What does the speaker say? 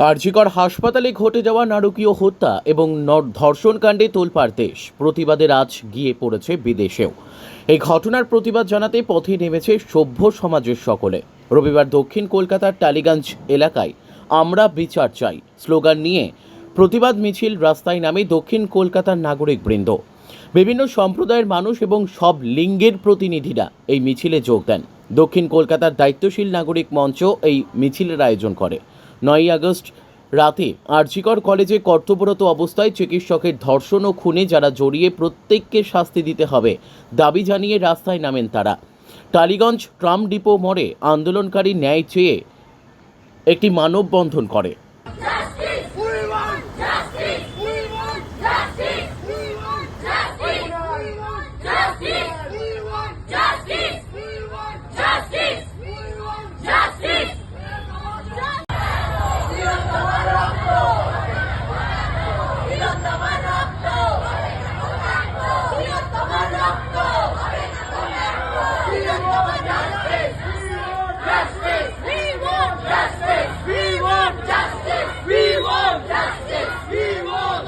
আরজিকর হাসপাতালে ঘটে যাওয়া নারকীয় হত্যা এবং ধর্ষণকাণ্ডে তোলপাড় দেশ। প্রতিবাদের আজ গিয়ে পড়েছে বিদেশেও। এই ঘটনার প্রতিবাদ জানাতে পথে নেমেছে সভ্য সমাজের সকলে। রবিবার দক্ষিণ কলকাতার টালিগঞ্জ এলাকায় আমরা বিচার চাই। স্লোগান নিয়ে প্রতিবাদ মিছিল রাস্তায় নামে দক্ষিণ কলকাতার নাগরিকবৃন্দ। বিভিন্ন সম্প্রদায়ের মানুষ এবং সব লিঙ্গের প্রতিনিধিরা এই মিছিলে যোগ দেন। দক্ষিণ কলকাতার দায়িত্বশীল নাগরিক মঞ্চ এই মিছিলের আয়োজন করে। নয়ই আগস্ট রাতে আরজিকর কলেজে কর্তব্যরত অবস্থায় চিকিৎসকের ধর্ষণ ও খুনে যারা জড়িয়ে প্রত্যেককে শাস্তি দিতে হবে দাবি জানিয়ে রাস্তায় নামেন তারা। টালিগঞ্জ ট্রাম ডিপো মোড়ে আন্দোলনকারী ন্যায় চেয়ে একটি মানববন্ধন করে।